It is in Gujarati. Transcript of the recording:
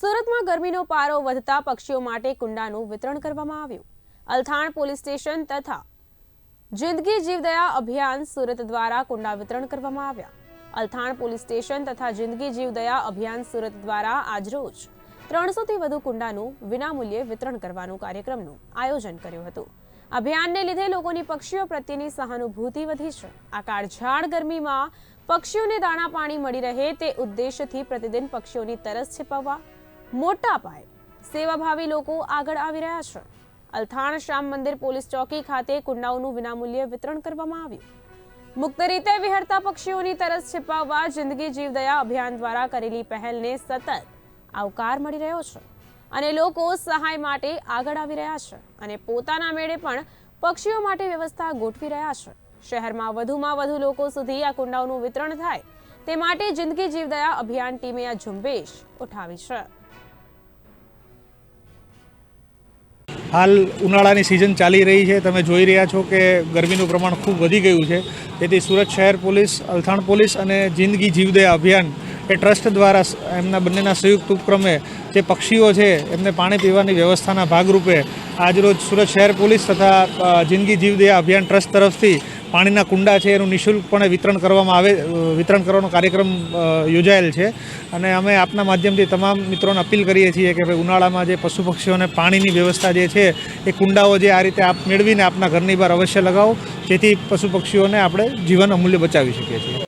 સુરતમાં ગરમીનો પારો વધતા પક્ષીઓ માટે કુંડાનું વિતરણ કરવામાં આવ્યું. અલથાણ પોલીસ સ્ટેશન તથા જિંદગી જીવદયા અભિયાન સુરત દ્વારા કુંડા વિતરણ કરવામાં આવ્યા. અલથાણ પોલીસ સ્ટેશન તથા જિંદગી જીવદયા અભિયાન સુરત દ્વારા આજરોજ ત્રણસોથી વધુ કુંડાનું વિનામૂલ્યે વિતરણ કરવાનું કાર્યક્રમનું આયોજન કર્યું હતું. અભિયાનને લીધે લોકોની પક્ષીઓ પ્રત્યેની સહાનુભૂતિ વધી છે. આ કાળઝાળ ગરમીમાં પક્ષીઓને દાણા પાણી મળી રહે તે ઉદ્દેશથી પ્રતિદિન પક્ષીઓની તરસ छिपाવવા મોટા પાયે સેવાભાવી લોકો આગળ આવી રહ્યા છે. અલથાણ શ્યામ મંદિર પોલીસ ચોકી ખાતે કુંડાઓનું વિનામૂલ્યે વિતરણ કરવામાં આવ્યું. મુક્ત રીતે વિહરતા પક્ષીઓની તરસ છિપાવવા જિંદગી જીવદયા અભિયાન દ્વારા કરેલી પહેલને સતત આવકાર મળી રહ્યો છે અને લોકો સહાય માટે આગળ આવી રહ્યા છે અને પોતાના મેળે પણ પક્ષીઓ માટે વ્યવસ્થા ગોઠવી રહ્યા છે. શહેરમાં વધુમાં વધુ લોકો સુધી આ કુંડાઓનું વિતરણ થાય તે માટે જિંદગી જીવદયા અભિયાન ટીમે આ ઝુંબેશ ઉઠાવી છે. હાલ ઉનાળાની સિઝન ચાલી રહી છે. તમે જોઈ રહ્યા છો કે ગરમીનું પ્રમાણ ખૂબ વધી ગયું છે. તેથી સુરત શહેર પોલીસ, અલથાણ પોલીસ અને જિંદગી જીવદે અભિયાન એ ટ્રસ્ટ દ્વારા એમના બંનેના સંયુક્ત ઉપક્રમે જે પક્ષીઓ છે, એમને પાણી પીવાની વ્યવસ્થાના ભાગરૂપે આજરોજ સુરત શહેર પોલીસ તથા જિંદગી જીવદયા અભિયાન ટ્રસ્ટ તરફથી પાણીના કુંડા છે, એનું નિઃશુલ્કપણે વિતરણ કરવામાં આવે વિતરણ કરવાનો કાર્યક્રમ યોજાયેલ છે. અને અમે આપના માધ્યમથી તમામ મિત્રોને અપીલ કરીએ છીએ કે ભાઈ ઉનાળામાં જે પશુ પક્ષીઓને પાણીની વ્યવસ્થા જે છે, એ કુંડાઓ જે આ રીતે આપ મેળવીને આપના ઘરની બહાર અવશ્ય લગાવો, જેથી પશુ પક્ષીઓને આપણે જીવન અમૂલ્ય બચાવી શકીએ છીએ.